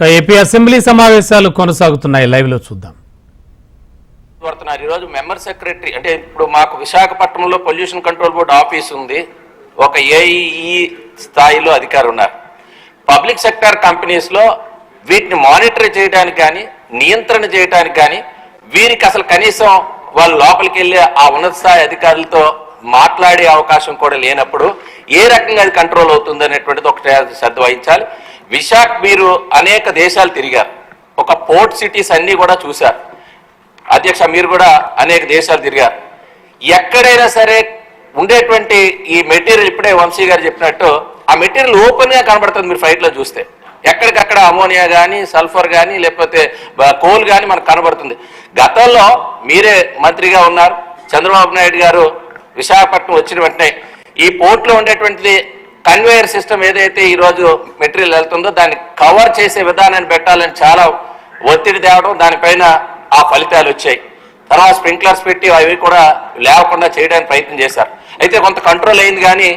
ఇక AP assembly సమావేశాలు కొనసాగుతున్నాయి. లైవ్లో చూద్దాం. పడుతున్నారు ఈరోజు మెంబర్ సెక్రటరీ అంటే ఇప్పుడు మాకు విశాఖపట్నంలో పొల్యూషన్ కంట్రోల్ బోర్డు ఆఫీస్ ఉంది. ఒక ఏఈఈ స్థాయిలో అధికారులు ఉన్నారు. పబ్లిక్ సెక్టార్ కంపెనీస్లో వీటిని మానిటర్ చేయడానికి కానీ నియంత్రణ చేయడానికి కానీ వీరికి అసలు కనీసం వాళ్ళు లోపలికి వెళ్ళి ఆ ఉన్నత స్థాయి అధికారులతో మాట్లాడే అవకాశం కూడా లేనప్పుడు ఏ రకంగా అది కంట్రోల్ అవుతుంది అనేటువంటిది ఒకటి శ్రద్ధ వహించాలి. విశాఖ మీరు అనేక దేశాలు తిరిగారు. ఒక పోర్ట్ సిటీస్ అన్నీ కూడా చూశారు. అధ్యక్ష మీరు కూడా అనేక దేశాలు తిరిగారు. ఎక్కడైనా సరే ఉండేటువంటి ఈ మెటీరియల్ ఇప్పుడే వంశీ గారు చెప్పినట్టు ఆ మెటీరియల్ ఓపెన్గా కనబడుతుంది మీరు ఫ్లైట్లో చూస్తే. ఎక్కడికక్కడ అమోనియా కానీ సల్ఫర్ కానీ లేకపోతే కోల్ కానీ మనకు కనబడుతుంది. గతంలో మీరే మంత్రిగా ఉన్నారు. చంద్రబాబు నాయుడు గారు విశాఖపట్నం వచ్చిన వెంటనే ఈ పోర్ట్లో ఉండేటువంటిది కన్వేయర్ సిస్టమ్ ఏదైతే ఈ రోజు మెటీరియల్ వెళ్తుందో దాన్ని కవర్ చేసే విధానాన్ని పెట్టాలని చాలా ఒత్తిడి తేవడం దానిపైన ఆ ఫలితాలు వచ్చాయి. తర్వాత స్ప్రింక్లర్స్ పెట్టి అవి కూడా లేకుండా చేయడానికి ప్రయత్నం చేశారు. అయితే కొంత కంట్రోల్ అయింది కానీ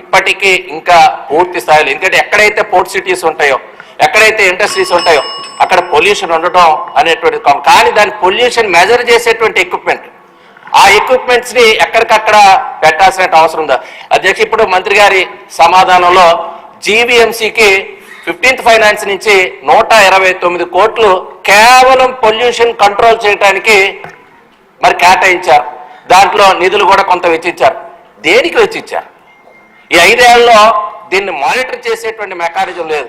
ఇప్పటికీ ఇంకా పూర్తి స్థాయిలో ఎందుకంటే ఎక్కడైతే పోర్ట్ సిటీస్ ఉంటాయో ఎక్కడైతే ఇండస్ట్రీస్ ఉంటాయో అక్కడ పొల్యూషన్ ఉండటం అనేటువంటి కానీ దాని పొల్యూషన్ మెజర్ చేసేటువంటి ఎక్విప్మెంట్ ఆ ఎక్విప్మెంట్స్ని ఎక్కడికక్కడ పెట్టాల్సిన అవసరం ఉందా? అధ్యక్ష ఇప్పుడు మంత్రి గారి సమాధానంలో జీవీఎంసీకి ఫిఫ్టీన్త్ ఫైనాన్స్ నుంచి నూట ఇరవై తొమ్మిది కోట్లు కేవలం పొల్యూషన్ కంట్రోల్ చేయడానికి మరి కేటాయించారు. దాంట్లో నిధులు కూడా కొంత వెచ్చించారు. దేనికి వెచ్చించారు? ఈ ఐదేళ్ళలో దీన్ని మానిటర్ చేసేటువంటి మెకానిజం లేదు.